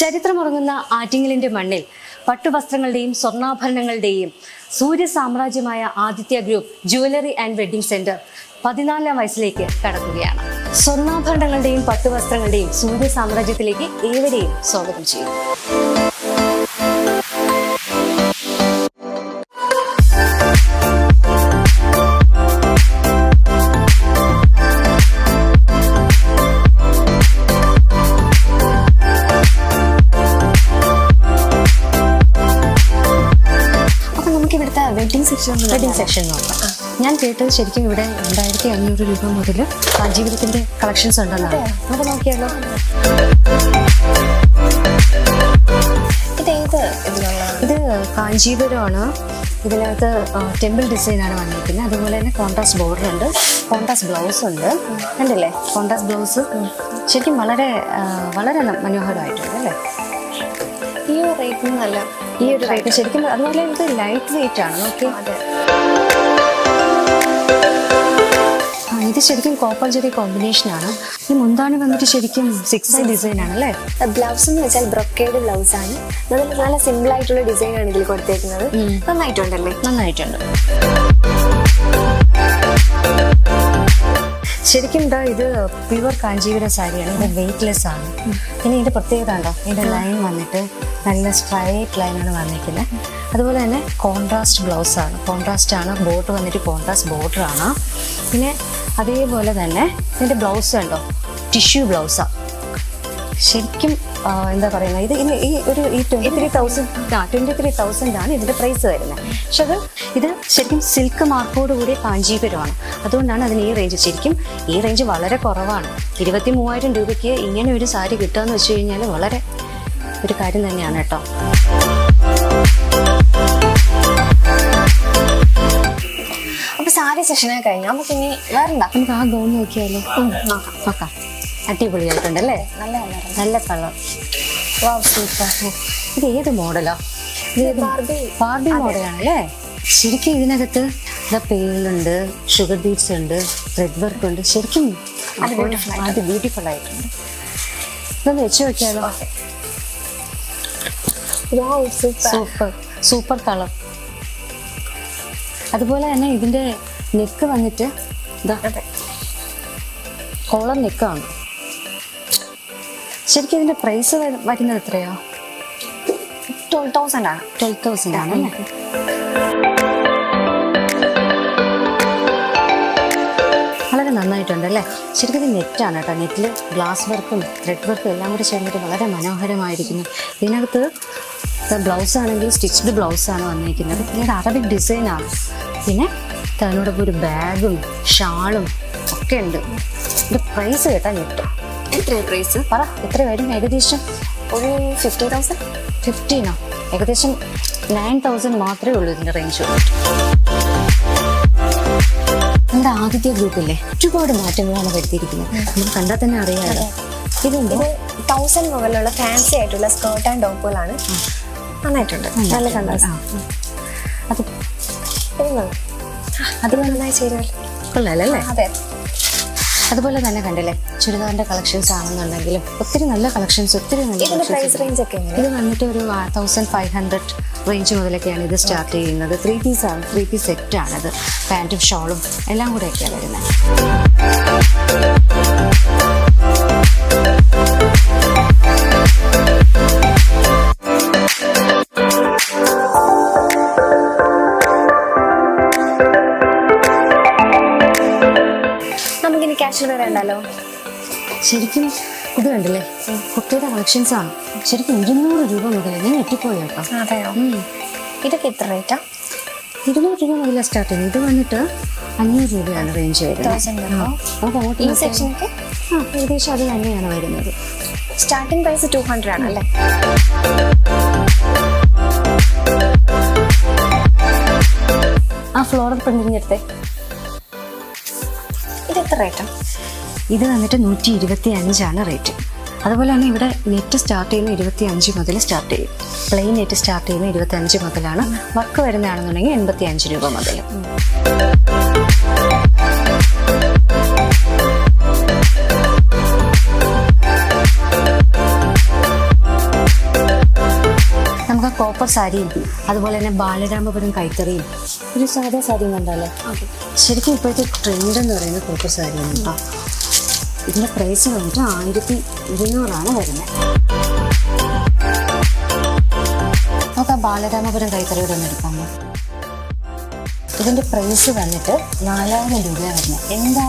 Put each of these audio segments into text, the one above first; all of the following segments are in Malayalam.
ചരിത്രമുറങ്ങുന്ന ആറ്റിങ്ങലിന്റെ മണ്ണിൽ പട്ടുവസ്ത്രങ്ങളുടെയും സ്വർണാഭരണങ്ങളുടെയും സൂര്യ സാമ്രാജ്യമായ Aditya group jewellery and wedding centre പതിനാലാം വയസ്സിലേക്ക് കടക്കുകയാണ്. സ്വർണാഭരണങ്ങളുടെയും പട്ടുവസ്ത്രങ്ങളുടെയും സൂര്യ സാമ്രാജ്യത്തിലേക്ക് ഏവരെയും സ്വാഗതം ചെയ്യുന്നു. വെഡിങ് സെക്ഷൻ നോക്കാം ഞാൻ കേട്ടത് ശരിക്കും ഇവിടെ രണ്ടായിരത്തി അഞ്ഞൂറ് രൂപ മുതൽ ജീവിതത്തിന്റെ കളക്ഷൻസ് ഉണ്ടെന്നാണ്. നമുക്ക് നോക്കിയാലോ? ഇത് കാഞ്ചീപുരമാണ്. ഇതിനകത്ത് ടെമ്പിൾ ഡിസൈനാണ് വന്നിരിക്കുന്നത്. അതുപോലെ തന്നെ കോൺട്രാസ്റ്റ് ബോർഡർ ഉണ്ട്. കോൺട്രാസ്റ്റ് ബ്ലൗസ് ഉണ്ട്. കണ്ടില്ലേ? കോൺട്രാസ്റ്റ് ബ്ലൗസ് ശരിക്കും വളരെ വളരെ മനോഹരമായിട്ടുണ്ട് അല്ലേ? ഈ റേറ്റിന് നല്ല ഈ ഒരു റേറ്റ് ശരിക്കും അതുപോലെ ഇത് ലൈറ്റ് വെയിറ്റ് ആണ് ഓക്കെ അതെ. ഇത് ശരിക്കും കോപ്പർ ജെറി കോമ്പിനേഷൻ ആണ്. ഈ മുന്താണി വന്നിട്ട് ശരിക്കും സിക്സ് ഡിസൈൻ ആണ് അല്ലേ? ബ്ലൗസ് എന്ന് വെച്ചാൽ ബ്രൊക്കേഡ് ബ്ലൗസ് ആണ്. നല്ല സിമ്പിൾ ആയിട്ടുള്ള ഡിസൈൻ ആണ് ഇതിൽ കൊടുത്തേക്കുന്നത്. നന്നായിട്ടുണ്ടല്ലേ? നന്നായിട്ടുണ്ട്. ശരിക്കും ഇതാ ഇത് പ്യുവർ കാഞ്ചീപുരം സാരിയാണ്. ഇത് വെയിറ്റ്ലെസ് ആണ്. പിന്നെ ഇതിന്റെ പ്രത്യേകത ഉണ്ടോ ഇതിന്റെ ലൈൻ വന്നിട്ട് നല്ല സ്ട്രൈറ്റ് ലൈനാണ് വന്നിരിക്കുന്നത്. അതുപോലെ തന്നെ കോൺട്രാസ്റ്റ് ബ്ലൗസ് ആണ്. കോൺട്രാസ്റ്റ് ആണ്. ബോട്ട് വന്നിട്ട് കോൺട്രാസ്റ്റ് ബോർഡറാണ് പിന്നെ അതേപോലെ തന്നെ ഇതിന്റെ ബ്ലൗസ് ഉണ്ടോ ടിഷ്യൂ ബ്ലൗസാണ് ശരിക്കും എന്താ പറയുന്നത്? ഇത് ഇനി ഈ ഒരു ഈ ട്വന്റി ത്രീ തൗസൻഡ് ആ ട്വന്റി ത്രീ തൗസൻഡ് ആണ് ഇതിന്റെ പ്രൈസ് വരുന്നത്. പക്ഷെ അത് ഇത് ശരിക്കും സിൽക്ക് മാർക്കോട് കൂടിയ കാഞ്ചീപുരമാണ് അതുകൊണ്ടാണ് അതിന് ഈ റേഞ്ച് ശരിക്കും ഈ റേഞ്ച് വളരെ കുറവാണ്. ഇരുപത്തി മൂവായിരം രൂപയ്ക്ക് ഇങ്ങനെ ഒരു സാരി കിട്ടുക എന്ന് വെച്ച് കഴിഞ്ഞാൽ വളരെ ഒരു കാര്യം തന്നെയാണ് കേട്ടോ. അപ്പൊ സാരി സെഷനൊക്കെ കഴിഞ്ഞു. നമുക്ക് ഇനി വേറെന്താ? നമുക്ക് ആ ഗൗൺ നോക്കിയാലോ? നോക്കാം നോക്കാം. അടിപൊളിയായിട്ടുണ്ടല്ലേ നല്ല കളർ. നല്ല കളർ. ഇത് ഏത് മോഡലാ? ബാർബി. മോഡലാണ് അല്ലേ ശരിക്കും ഇതിനകത്ത് ഇതാ പേളുണ്ട് ഷുഗർ ബീറ്റ്സ് ഉണ്ട് ത്രെഡ് വർക്ക് ഉണ്ട്. ശരിക്കും അത് ബ്യൂട്ടിഫുൾ ആയിട്ടുണ്ട്. ഇതൊന്ന് വെച്ച് നോക്കിയാലോ? Super super colour. അതുപോലെ തന്നെ ഇതിന്റെ നെക്ക് വന്നിട്ട് ഇതാ കോളർ നെക്കാണ് ശരിക്കും ഇതിന്റെ പ്രൈസ് വരുന്നത് എത്രയോ? ട്വൽവ് തൗസൻഡ് ആണ് ട്വൽവ് തൗസൻഡ് ആണ് വളരെ നന്നായിട്ടുണ്ട് അല്ലേ ശരിക്കും ഇത് നെറ്റാണ് കേട്ടോ. നെറ്റിൽ ഗ്ലാസ് വർക്കും ത്രെഡ് വർക്കും എല്ലാം കൂടി ചേർന്നിട്ട് വളരെ മനോഹരമായിരിക്കുന്നു. ഇതിനകത്ത് ബ്ലൗസ് ആണെങ്കിൽ സ്റ്റിച്ച്ഡ് ബ്ലൗസ് ആണ് വന്നിരിക്കുന്നത്. ഇതിന്റെ ഇത് അറബിക് ഡിസൈനാണ് പിന്നെ അതിനോടൊപ്പം ഒരു ബാഗും ഷാളും ഒക്കെ ഉണ്ട്. ഇത് പ്രൈസ് കേട്ടാൽ ഞെട്ടും എത്രയാണ് പ്രൈസ് പറ എത്ര വരും ഏകദേശം? ഒരു ഫിഫ്റ്റി തൗസൻഡ് ഫിഫ്റ്റീനോ ഏകദേശം നയൻ തൗസൻഡ് മാത്രമേ ഉള്ളൂ ഇതിന്റെ റേഞ്ച് നമ്മുടെ ആദിത്യ ഗ്രൂപ്പില്ലേ ഒരുപാട് മാറ്റങ്ങളാണ് വരുത്തിയിരിക്കുന്നത്. നമുക്ക് കണ്ടാൽ തന്നെ അറിയാമല്ലോ ഇതുണ്ട് ഇത് തൗസൻഡ് മുകളിലുള്ള ഫാൻസി ആയിട്ടുള്ള സ്കേർട്ട് ആൻഡ് ടോപ്പുകളാണ് നന്നായിട്ടുണ്ട്. നല്ല കണ്ടാസ്. അത് അതിൽ നന്നായി. ചേരുമല്ലോ കൊള്ളാലല്ലേ അതെ. അതുപോലെ തന്നെ കണ്ടില്ലേ ചുരിദാറിന്റെ കളക്ഷൻസ് ആണെന്നുണ്ടെങ്കിലും ഒത്തിരി നല്ല കളക്ഷൻസ് ഒത്തിരി നല്ല പ്രൈസ് റേഞ്ച് ഒക്കെ ഇത് വന്നിട്ട് ഒരു തൗസൻഡ് ഫൈവ് ഹൺഡ്രഡ് റേഞ്ച് മുതലൊക്കെയാണ് ഇത് സ്റ്റാർട്ട് ചെയ്യുന്നത്. ത്രീ പീസ് ആണ് ത്രീ പീസ് സെറ്റ് ആണത്. പാന്റും ഷോളും എല്ലാം കൂടെയൊക്കെയാണ് വരുന്നത്. ശരിക്കും ഇത് കണ്ടില്ലേ കുട്ടിയുടെ കളക്ഷൻസ് ആണ്. ശരിക്കും ഇരുന്നൂറ് രൂപ മുതൽ ഞാൻ ഞെട്ടിപ്പോയി കേട്ടോ. അതെയോ. ഇതൊക്കെ എത്ര റേറ്റാ ഇരുന്നൂറ് രൂപ മുതലാണ് സ്റ്റാർട്ട് ചെയ്യുന്നത്. ഇത് വന്നിട്ട് അഞ്ഞൂറ് രൂപയാണ് റേഞ്ച് വരുന്നത്. ഈ സെക്ഷനൊക്കെ ആ ഏകദേശം അത് തന്നെയാണ് വരുന്നത്. സ്റ്റാർട്ടിംഗ് പ്രൈസ് ടു ഹൺഡ്രഡ് ആണ് അല്ലേ? ആ ഫ്ലോറൽ പ്രിന്റിങ് എടുത്തേ. ഇത് എത്ര റേറ്റാ ഇത് വന്നിട്ട് നൂറ്റി ഇരുപത്തി അഞ്ചാണ് റേറ്റ് അതുപോലെ തന്നെ ഇവിടെ നെറ്റ് സ്റ്റാർട്ട് ചെയ്യുന്ന ഇരുപത്തി അഞ്ച് മുതൽ സ്റ്റാർട്ട് ചെയ്യും. പ്ലെയിൻ നെറ്റ് സ്റ്റാർട്ട് ചെയ്യുന്ന ഇരുപത്തി അഞ്ച് മുതലാണ് വർക്ക് വരുന്നതാണെന്നുണ്ടെങ്കിൽ എൺപത്തി അഞ്ച് രൂപ മുതൽ. കോപ്പർ സാരിയും അതുപോലെ തന്നെ ബാലരാമപുരം കൈത്തറിയും ഒരു സാധാ സാരിയും കണ്ടല്ലോ? ശരിക്കും ഇപ്പോഴത്തെ ട്രെൻഡ് എന്ന് പറയുന്നത് കോപ്പർ സാരിയാണ് കേട്ടോ ഇതിന്റെ പ്രൈസ് വന്നിട്ട് ആയിരത്തി ഇരുന്നൂറാണ് വരുന്നത്. നമുക്ക് ആ ബാലരാമപുരം കൈത്തറിയുടെ ഒന്ന് എടുക്കാമോ ഇതിന്റെ പ്രൈസ് വന്നിട്ട് നാലായിരം രൂപയാണ് വരുന്നത്. എന്താ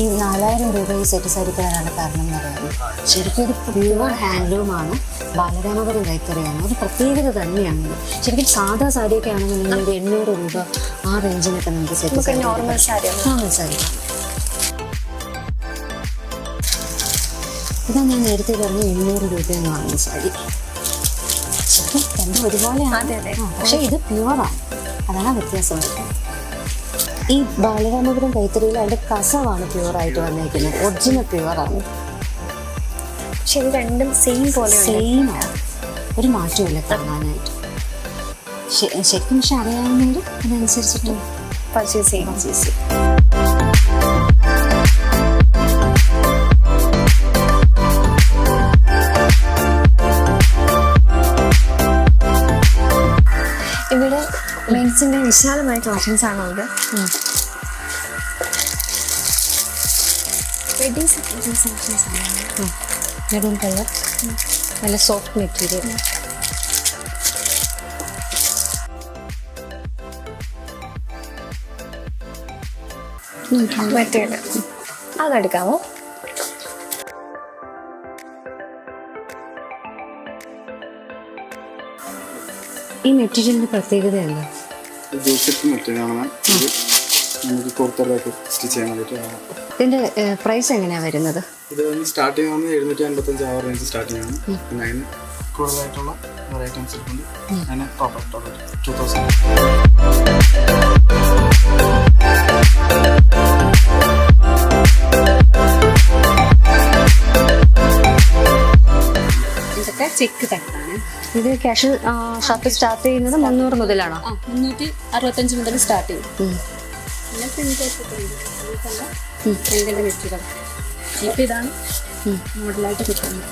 ഈ നാലായിരം രൂപ ഈ സെറ്റ് സാരിക്ക് വരാനുള്ള കാരണം എന്ന് പറയുന്നത്? ശരിക്കും ഒരു പ്യുവർ ഹാൻഡ്ലൂമാണ് ബാലരാമപുരം കൈത്തറിയാണ്. ഒരു പ്രത്യേകത തന്നെയാണ് ശരിക്കും സാധാ സാരിയൊക്കെ ആണെന്നുണ്ടെങ്കിൽ ഒരു എണ്ണൂറ് രൂപ ആ റേഞ്ചിനൊക്കെ നമുക്ക് set normal sari normal sari ഇതാ ഞാൻ നേരത്തെ പറഞ്ഞ എണ്ണൂറ് രൂപയെന്ന് വാങ്ങിയ സാരി. രണ്ടും ഒരുപോലെയാണ്. ആ, പക്ഷേ ഇത് പ്യുവറാണ് അതാണ് വ്യത്യാസം. ഈ ബാലരാമപുരം കൈത്തറിയിൽ അതിന്റെ കസവാണ് പ്യുവറായിട്ട് വന്നേക്കുന്നത്. ഒറിജിനൽ പ്യുവറാണ് പക്ഷെ ഇത് രണ്ടും സെയിം പോലെ സെയിം ആണ്. ഒരു മാറ്റമില്ല കാണാനായിട്ട്. ശരിക്കും പക്ഷെ അറിയാവുന്നവർ അതിനനുസരിച്ചിട്ട് പർച്ചേസ് ചെയ്യും പർച്ചേസ് ചെയ്യും വിശാലമായ കളക്ഷൻസ് ആണ് ഉള്ളത് വെഡിങ് ആണ് മെറൂൺ കളർ നല്ല സോഫ്റ്റ് മെറ്റീരിയൽ മറ്റേ അതെടുക്കാമോ? ഈ മെറ്റീരിയലിന്റെ പ്രത്യേകത എന്താ? ജോസഫ് മെറ്റീരിയലാണ് ഇത് നമുക്ക് പുറത്തോട്ടൊക്കെ സ്റ്റിച്ച് ചെയ്യാൻ വേണ്ടിയിട്ട് ഇതിന്റെ പ്രൈസ് എങ്ങനെയാ വരുന്നത്? ഇത് സ്റ്റാർട്ടിംഗ് ആണ് എഴുന്നൂറ്റി അൻപത്തഞ്ച് ആ റേഞ്ച് സ്റ്റാർട്ടിംഗ് ആണ് പിന്നെ അതിന് കൂടുതലായിട്ടുള്ള വേറെ ഐറ്റംസ് ഉണ്ട് അതിന് ടോപ്പ് ടോപ്പ് ടു തൗസൻഡ് ഇതൊക്കെ ചെക്ക് തട്ടാണ് ഇത് ക്യാഷ് ഷർട്ട് സ്റ്റാർട്ട് ചെയ്യുന്നത് മുന്നൂറ് മുതലാണോ. മുന്നൂറ്റി അറുപത്തഞ്ച് മുതൽ സ്റ്റാർട്ട് ചെയ്യും. ഉം. പിന്നെ പ്രിന്റ് മെറ്റീരിയൽ ഇപ്പം ഇതാണ് മോഡലായിട്ട് കിട്ടാൻ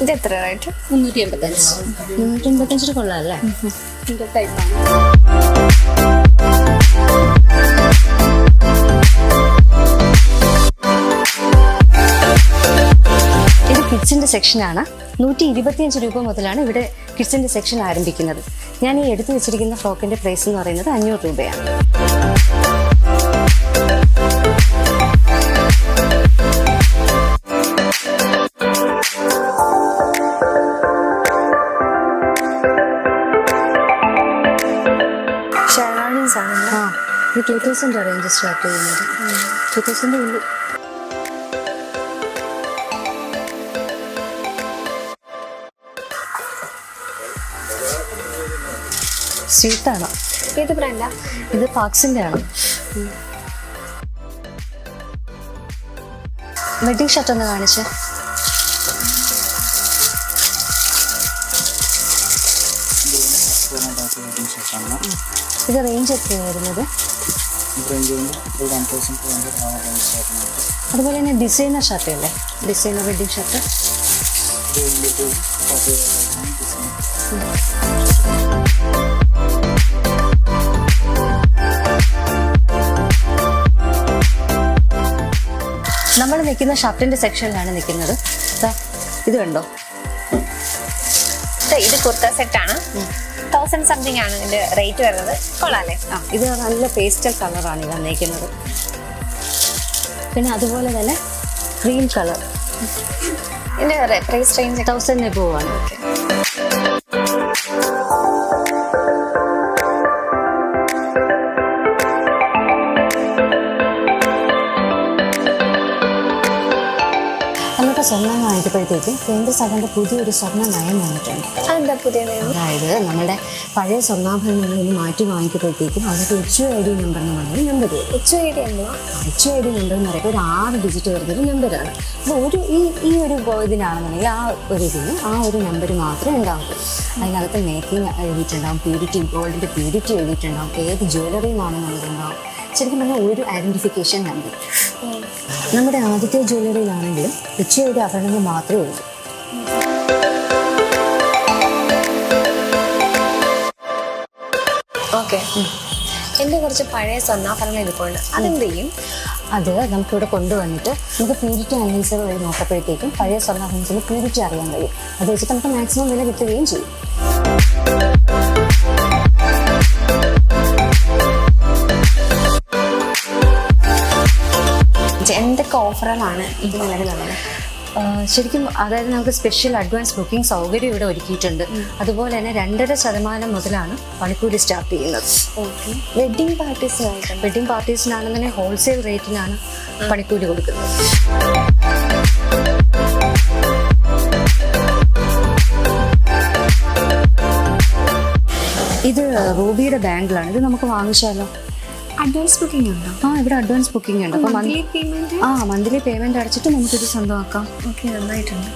ഇത് എത്ര റേറ്റ് മുന്നൂറ്റി എൺപത്തഞ്ച്. മുന്നൂറ്റി എൺപത്തഞ്ചിന് കൊള്ളാം അല്ലേ? ഇത് കിഡ്സിന്റെ സെക്ഷനാണ് നൂറ്റി ഇരുപത്തിയഞ്ച് രൂപ മുതലാണ് ഇവിടെ കിഡ്സിന്റെ സെക്ഷൻ ആരംഭിക്കുന്നത്. ഞാൻ ഈ എടുത്തു വെച്ചിരിക്കുന്ന ഫ്രോക്കിന്റെ പ്രൈസ് എന്ന് പറയുന്നത് അഞ്ഞൂറ് രൂപയാണ്. ടു തൗസൻഡ് അറേഞ്ച് സ്റ്റാർട്ട് ചെയ്യുന്നത്. ടു തൗസൻഡ് സ്വീറ്റാണോ. ഏത് ബ്രാൻഡാ ഇത് പാക്സിന്റെ ആണ്. വെഡിങ് ഷർട്ട് ഒന്ന് കാണിച്ച്. ഇത് റേഞ്ച് എത്രയാണ് വരുന്നത് അതുപോലെ തന്നെ ഡിസൈനർ ഷർട്ട് അല്ലേ? ഡിസൈനർ വെഡിങ് ഷർട്ട് Thank വന്നിട്ട് നമ്മൾ നിൽക്കുന്ന ഷർട്ടിന്റെ സെക്ഷനിലാണ് നിൽക്കുന്നത്. ഇത് കണ്ടോ? ഇത് കുർത്ത സെറ്റ് ആണ്. തൗസൻഡ് സംതിങ് ആണ് ഇതിന്റെ റേറ്റ് വരുന്നത്. കൊള്ളാല്ലേ? ആ ഇത് നല്ല പേസ്റ്റൽ കളറാണ് ഈ വന്നേക്കുന്നത്. പിന്നെ അതുപോലെ തന്നെ ക്രീം കളർ ഇതിന്റെ പ്രൈസ് റേഞ്ച് തൗസൻഡ് എബോവ് ആണ്. അന്നത്തെ സ്വർണം വാങ്ങിയപ്പോഴത്തേക്ക് കേന്ദ്ര സർക്കാരിന്റെ പുതിയൊരു സ്വർണ നയം വന്നിട്ടുണ്ട്. അതെന്താ പുതിയ നയം? അതായത് നമ്മുടെ പഴയ സ്വർണാഭരണങ്ങളിൽ നിന്ന് മാറ്റി വാങ്ങിക്കുമ്പോഴത്തേക്കും അവർക്ക് എച്ച് ഐ ഡി നമ്പർ എന്ന് പറയുന്നത് നമ്പർ വരും. എച്ച് ഐ ഡി എന്തുവാ? എച്ച് ഐ ഡി നമ്പർ എന്ന് പറയുമ്പോൾ ഒരു ആറ് ഡിജിറ്റ് വരുന്നൊരു നമ്പറാണ് അപ്പോൾ ഒരു ഈ ഈ ഒരു ഇതിനാണെന്നുണ്ടെങ്കിൽ ആ ഒരു ഇതിന് ആ ഒരു നമ്പർ മാത്രമേ ഉണ്ടാവുള്ളൂ. അതിനകത്ത് മേക്കിംഗ് എഴുതിയിട്ടുണ്ടാവും പ്യൂരിറ്റി ഗോൾഡിന്റെ പ്യൂരിറ്റി എഴുതിയിട്ടുണ്ടാവും ഏത് ജ്വല്ലറിയുമാണെന്നുള്ളതുണ്ടാവും ശരിക്കും പറഞ്ഞാൽ ഒരു ഐഡന്റിഫിക്കേഷൻ നമ്പർ നമ്മുടെ ആദ്യത്തെ ജ്വല്ലറിയിലാണെങ്കിലും ഉച്ചയുടെ ആഭരണങ്ങൾ മാത്രമേ ഉള്ളൂ. ഓക്കെ. എന്റെ കുറച്ച് പഴയ സ്വർണാഭരണങ്ങൾ ഇരിപ്പുണ്ട് അതെന്ത് ചെയ്യും? അത് നമുക്കിവിടെ കൊണ്ടുവന്നിട്ട് നമുക്ക് പ്യൂരിറ്റി അനലൈസർ വഴി നോക്കപ്പോഴത്തേക്കും പഴയ സ്വർണാഭരണത്തിന് പ്യൂരിറ്റി അറിയാൻ കഴിയും. അത് വെച്ചിട്ട് നമുക്ക് മാക്സിമം വില കിട്ടുകയും ചെയ്യും. ഓഫറുകളാണ് ഇത് നിലവിലുള്ളത് ശരിക്കും അതായത് നമുക്ക് സ്പെഷ്യൽ അഡ്വാൻസ് ബുക്കിംഗ് സൗകര്യം ഇവിടെ ഒരുക്കിയിട്ടുണ്ട്. അതുപോലെ തന്നെ രണ്ടര ശതമാനം മുതലാണ് പണിക്കൂലി സ്റ്റാർട്ട് ചെയ്യുന്നത്. ഓക്കെ വെഡിങ് പാർട്ടീസിനായിട്ടുണ്ട് വെഡിങ് പാർട്ടീസിനാണെന്നുണ്ടെങ്കിൽ ഹോൾസെയിൽ റേറ്റിനാണ് പണിക്കൂലി കൊടുക്കുന്നത്. ഇത് റൂബിയുടെ ബാങ്കിലാണ് ഇത് നമുക്ക് വാങ്ങിച്ചാലോ? അഡ്വാൻസ് ബുക്കിംഗ് ഉണ്ടോ? ആ ഇവിടെ അഡ്വാൻസ് ബുക്കിംഗ് ഉണ്ട്. അപ്പോൾ മന്ത്ലി പേയ്മെന്റ് ആ മന്ത്ലി പേയ്മെന്റ് അടച്ചിട്ട് നമുക്കിത് സ്വന്തമാക്കാം. ഓക്കെ നന്നായിട്ടുണ്ട്.